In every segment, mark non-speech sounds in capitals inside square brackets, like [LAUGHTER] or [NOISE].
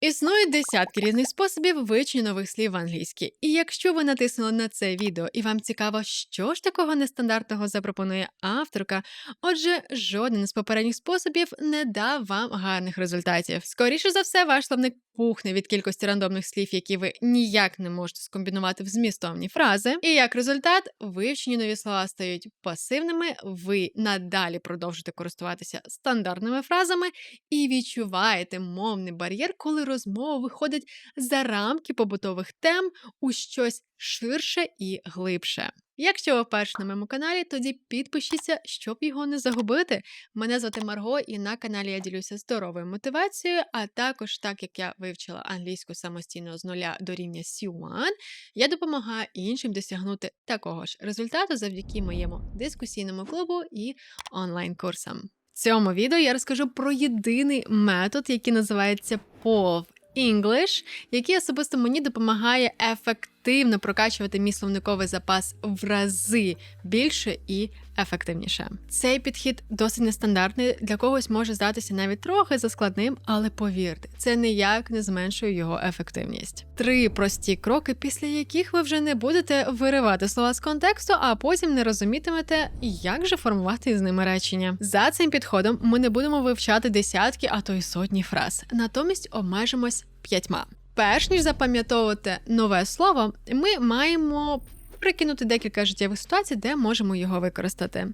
Існують десятки різних способів вивчення нових слів в англійській. І якщо ви натиснули на це відео і вам цікаво, що ж такого нестандартного запропонує авторка, отже, жоден з попередніх способів не дав вам гарних результатів. Скоріше за все, ваш словник пухне від кількості рандомних слів, які ви ніяк не можете скомбінувати в змістовні фрази. І як результат, вивчені нові слова стають пасивними, ви надалі продовжите користуватися стандартними фразами і відчуваєте мовний бар'єр, коли розмова виходить за рамки побутових тем у щось ширше і глибше. Якщо ви вперше на моєму каналі, тоді підпишіться, щоб його не загубити. Мене звати Марго, і на каналі я ділюся здоровою мотивацією, а також, так як я вивчила англійську самостійно з нуля до рівня C1, я допомагаю іншим досягнути такого ж результату завдяки моєму дискусійному клубу і онлайн-курсам. Цьому відео я розкажу про єдиний метод, який називається POV English, який особисто мені допомагає ефективно прокачувати мій словниковий запас в рази більше і ефективніше. Цей підхід досить нестандартний, для когось може здатися навіть трохи заскладним, але повірте, це ніяк не зменшує його ефективність. Три прості кроки, після яких ви вже не будете виривати слова з контексту, а потім не розумітимете, як же формувати з ними речення. За цим підходом ми не будемо вивчати десятки, а то й сотні фраз. Натомість обмежимось п'ятьма. Перш ніж запам'ятовувати нове слово, ми маємо прикинути декілька життєвих ситуацій, де можемо його використати.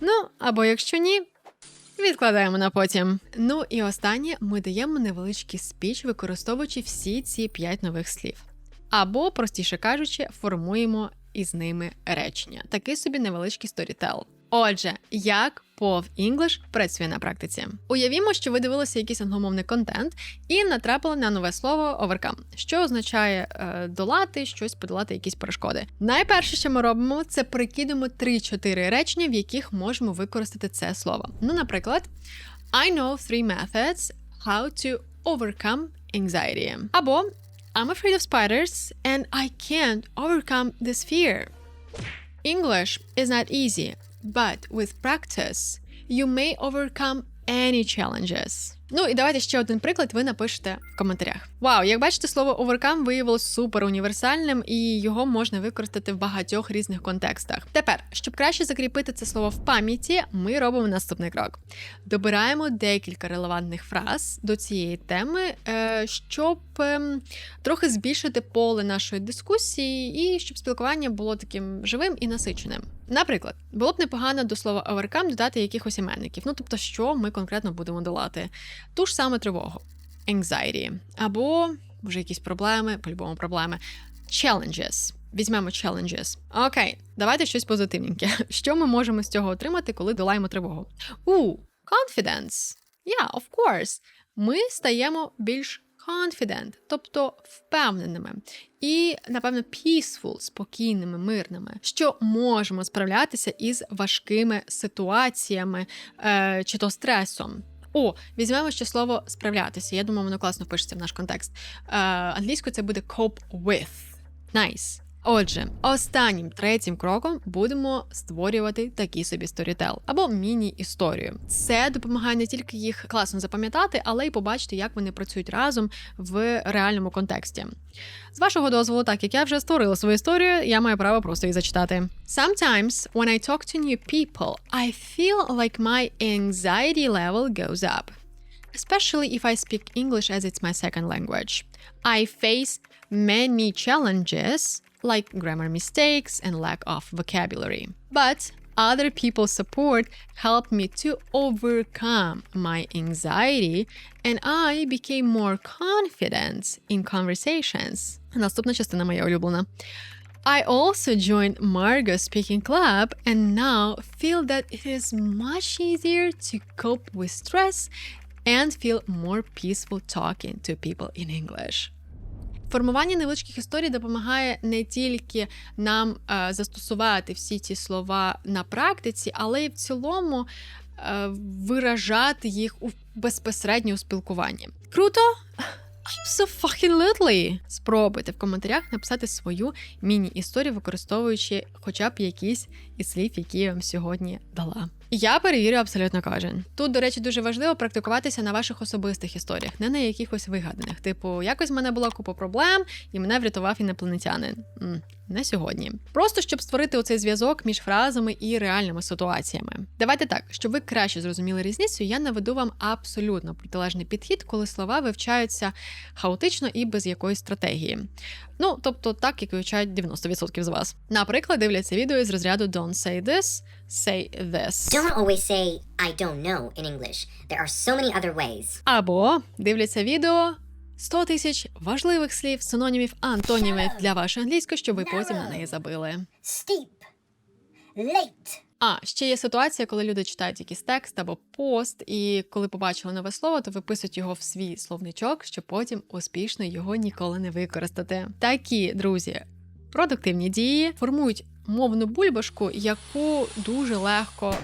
Ну або якщо ні. Відкладаємо на потім. Ну і останнє ми даємо невеличкий спіч, використовуючи всі ці п'ять нових слів. Або, простіше кажучи, формуємо із ними речення. Такий собі невеличкий сторітел. Отже, як POV English працює на практиці? Уявімо, що ви дивилися якийсь англомовний контент і натрапили на нове слово overcome, що означає е, долати щось, подолати якісь перешкоди. Найперше, що ми робимо, це прикидемо 3-4 речення, в яких можемо використати це слово. Ну, наприклад, I know three methods how to overcome anxiety. Або I'm afraid of spiders and I can't overcome this fear. English is not easy, but with practice you may overcome any challenges. Ну і давайте ще один приклад ви напишете в коментарях. Вау, як бачите, слово overcome виявилось супер універсальним і його можна використати в багатьох різних контекстах. Тепер, щоб краще закріпити це слово в пам'яті, ми робимо наступний крок: добираємо декілька релевантних фраз до цієї теми, е, щоб ем, трохи збільшити поле нашої дискусії і щоб спілкування було таким живим і насиченим. Наприклад, було б непогано до слова overcome додати якихось іменників. Ну тобто, що ми конкретно будемо долати ту ж саму тривогу, anxiety, або вже якісь проблеми, по-любому проблеми, challenges. Візьмемо challenges. Окей, давайте щось позитивненьке. [LAUGHS] Що ми можемо з цього отримати, коли долаємо тривогу? У, confidence. Yeah, of course. Ми стаємо більш confident, тобто впевненими, і, напевно, peaceful, спокійними, мирними, що можемо справлятися із важкими ситуаціями е, чи то стресом. О, візьмемо ще слово справлятися. Я думаю, воно класно пишеться в наш контекст. Е, Англійською це буде cope with. Nice. Отже, останнім третім кроком будемо створювати такий собі сторітел або міні-історію. Це допомагає не тільки їх класно запам'ятати, але й побачити, як вони працюють разом в реальному контексті. З вашого дозволу, так як я вже створила свою історію, я маю право просто її зачитати. Sometimes, when I talk to new people, I feel like my anxiety level goes up. Especially if I speak English as it's my second language. I face many challenges like grammar mistakes and lack of vocabulary. But other people's support helped me to overcome my anxiety and I became more confident in conversations. Наступна частина моя улюблена. I also joined Margo's speaking club and now feel that it is much easier to cope with stress and feel more peaceful talking to people in English. Формування невеличких історій допомагає не тільки нам е, застосувати всі ці слова на практиці, але й в цілому е, виражати їх у безпосередньо у спілкуванні. Круто? Absolutely! Спробуйте в коментарях написати свою міні-історію, використовуючи хоча б якісь із слів, які я вам сьогодні дала. Я перевірю абсолютно кожен. Тут, до речі, дуже важливо практикуватися на ваших особистих історіях, не на якихось вигаданих. Типу, якось в мене була купа проблем, і мене врятував інопланетянин. Не сьогодні. Просто щоб створити оцей зв'язок між фразами і реальними ситуаціями. Давайте так, щоб ви краще зрозуміли різницю, я наведу вам абсолютно протилежний підхід, коли слова вивчаються хаотично і без якоїсь стратегії. Ну, тобто, так як вивчають 90% з вас. Наприклад, дивляться відео із розряду Don't say this, say this. Don't always say, I don't know in English. There are so many other ways. Або дивляться відео 100 тисяч важливих слів, синонімів, антонімів для вашої англійської, щоб ви потім на неї забили. Steep. Late. А ще є ситуація, коли люди читають якийсь текст або пост, і коли побачили нове слово, то виписують його в свій словничок, щоб потім успішно його ніколи не використати. Такі друзі, продуктивні дії формують мовну бульбашку, яку дуже легко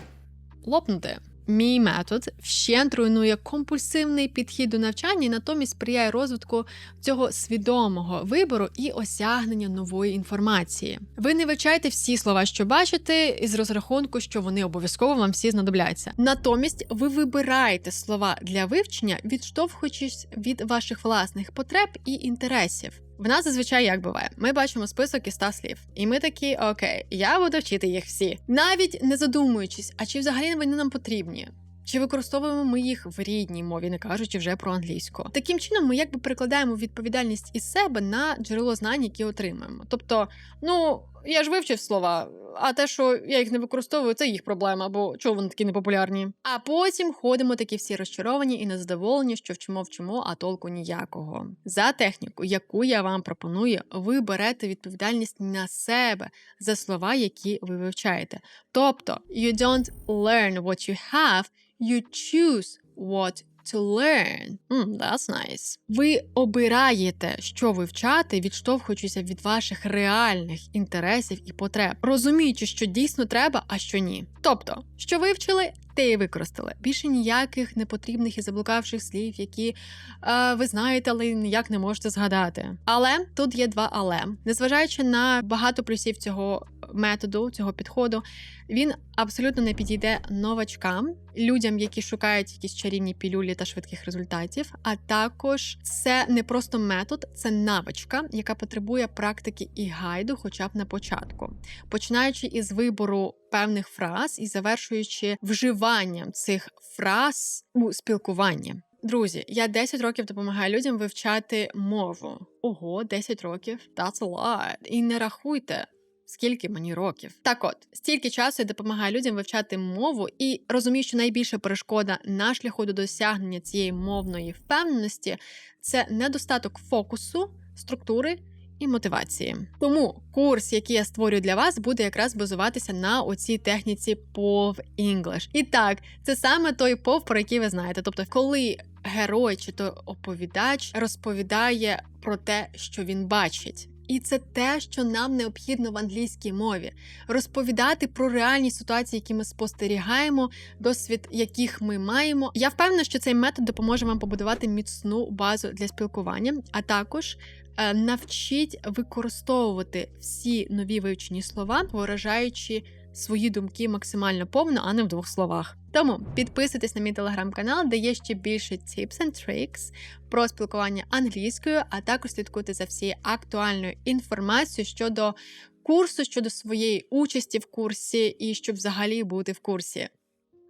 лопнути. Мій метод вщент руйнує компульсивний підхід до навчання і натомість сприяє розвитку цього свідомого вибору і осягнення нової інформації. Ви не вивчаєте всі слова, що бачите, із розрахунку, що вони обов'язково вам всі знадобляться. Натомість ви вибираєте слова для вивчення, відштовхуючись від ваших власних потреб і інтересів. В нас зазвичай як буває, ми бачимо список із 100 слів, і ми такі, окей, я буду вчити їх всі, навіть не задумуючись, а чи взагалі вони нам потрібні. Чи використовуємо ми їх в рідній мові, не кажучи вже про англійську? Таким чином, ми якби перекладаємо відповідальність із себе на джерело знань, які отримаємо. Тобто, ну я ж вивчив слова, а те, що я їх не використовую, це їх проблема, бо чого вони такі непопулярні. А потім ходимо такі всі розчаровані і незадоволені, що вчимо вчимо, а толку ніякого. За техніку, яку я вам пропоную, ви берете відповідальність на себе за слова, які ви вивчаєте. Тобто, you don't learn what you have, you choose what to learn. Mm, that's nice. Ви обираєте, що вивчати, відштовхуючися від ваших реальних інтересів і потреб, розуміючи, що дійсно треба, а що ні. Тобто, що вивчили, те і використали. Більше ніяких непотрібних і заблукавших слів, які е, ви знаєте, але ніяк не можете згадати. Але тут є два але. Незважаючи на багато плюсів цього методу, цього підходу, він абсолютно не підійде новачкам, людям, які шукають якісь чарівні пілюлі та швидких результатів. А також це не просто метод, це навичка, яка потребує практики і гайду, хоча б на початку, починаючи із вибору певних фраз і завершуючи вживанням цих фраз у спілкуванні. Друзі, я 10 років допомагаю людям вивчати мову. Ого, 10 років. That's a lot. І не рахуйте. Скільки мені років? Так от, стільки часу я допомагаю людям вивчати мову і розумію, що найбільша перешкода на шляху до досягнення цієї мовної впевненості це недостаток фокусу, структури і мотивації. Тому курс, який я створюю для вас, буде якраз базуватися на оцій техніці POV English. І так, це саме той POV, про який ви знаєте. Тобто, коли герой чи то оповідач розповідає про те, що він бачить. І це те, що нам необхідно в англійській мові розповідати про реальні ситуації, які ми спостерігаємо, досвід яких ми маємо. Я впевнена, що цей метод допоможе вам побудувати міцну базу для спілкування, а також е, навчить використовувати всі нові вивчені слова, виражаючи свої думки максимально повно, а не в двох словах. Тому підписуйтесь на мій телеграм-канал, де є ще більше tips and tricks про спілкування англійською, а також слідкуйте за всією актуальною інформацією щодо курсу, щодо своєї участі в курсі і щоб взагалі бути в курсі.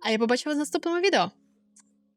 А я побачу вас в наступному відео.